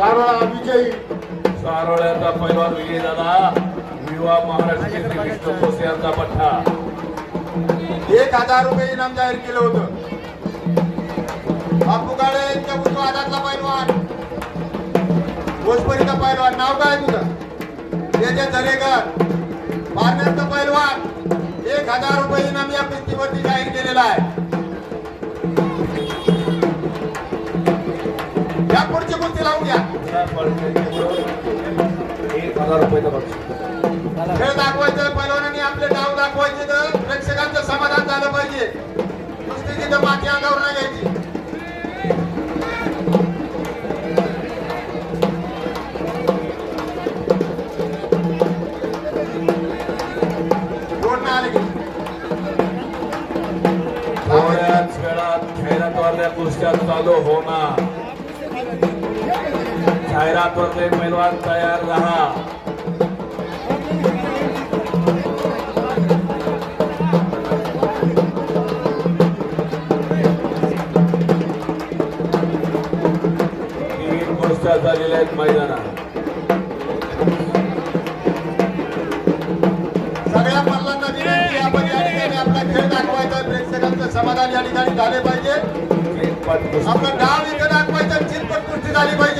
सारोळा विजयी. सारोळ्याचा पैलवान विजय दादा विवाह महाराष्ट्र भोसे यांचा पठ्ठा. एक हजार रुपये इनाम जाहीर केलं होतं. बापू काळे यांच्या उजवा हातातला पैलवान. भोजपुरीचा पैलवान. नाव काय तुझं? तेजे झरेकर. पारनेरचा पैलवान. एक हजार रुपये इनाम या कुस्तीवरती जाहीर केलेला आहे. या पुढची कुस्ती लावून घ्या. एक हजार रुपये बक्षीस खेळ दाखवायचं पैलवानांनी आपले डाव दाखवायचे तर प्रेक्षकांचं समाधान झालं पाहिजे. कुस्ती तिथं माती अंगावर नाही घ्यायची. थोड्याच वेळात जाहिरातवाल्या कुस्त्या चालू होणार. जाहिरातवरले पैलवान तयार राहा. तीन झालेल्या आहेत मैदानात. सगळ्या मल्लांना विनंती आपण या ठिकाणी आपला खेळ दाखवायचा प्रेक्षकांचं समाधान या ठिकाणी झाले पाहिजे. आपलं डाव इथं दाखवायचं चिरपट कुस्ती झाली पाहिजे.